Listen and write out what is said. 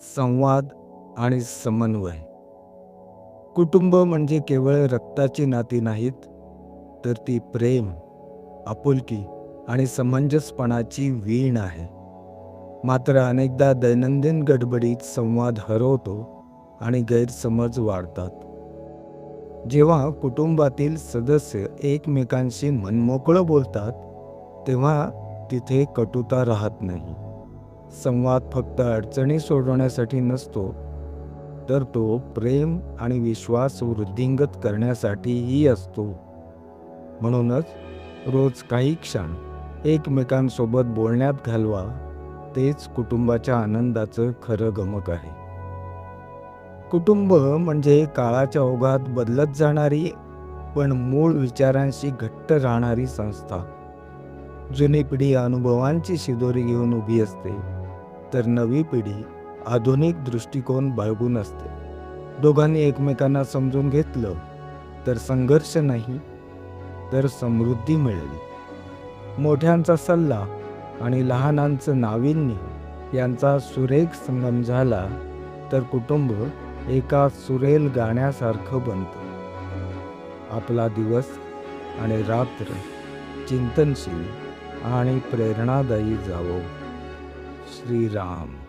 संवाद आणि समन्वय. कुटुंब म्हणजे केवळ रक्ताची नाती नाहीत तर ती प्रेम आपुलकी आणि समंजसपणाची वीण आहे. मात्र अनेकदा दैनंदिन गडबडीत संवाद हरवतो आणि गैरसमज वाढतात. जेव्हा कुटुंबातील सदस्य एकमेकांशी मनमोकळं बोलतात तेव्हा तिथे कटुता राहत नाही. संवाद फक्त अडचणी सोडवण्यासाठी नसतो तर तो प्रेम आणि विश्वास वृद्धिंगत करण्यासाठीही असतो. म्हणूनच रोज काही क्षण एकमेकांसोबत बोलण्यात घालवा तेच कुटुंबाच्या आनंदाचं खरं गमक आहे. कुटुंब म्हणजे काळाच्या ओघात बदलत जाणारी पण मूळ विचारांशी घट्ट राहणारी संस्था जुनी पिढी अनुभवांची शिदोरी घेऊन उभी असते. तर नवी पिढी आधुनिक दृष्टिकोन बाळगून असते. दोघांनी एकमेकांना समजून घेतलं तर संघर्ष नाही तर समृद्धी मिळेल. मोठ्यांचा सल्ला आणि लहानांचं नाविन्य यांचा सुरेख संगम झाला तर कुटुंब एका सुरेल गाण्यासारखं बनतं. आपला दिवस आणि रात्र चिंतनशील आणि प्रेरणादायी जावो. श्रीराम।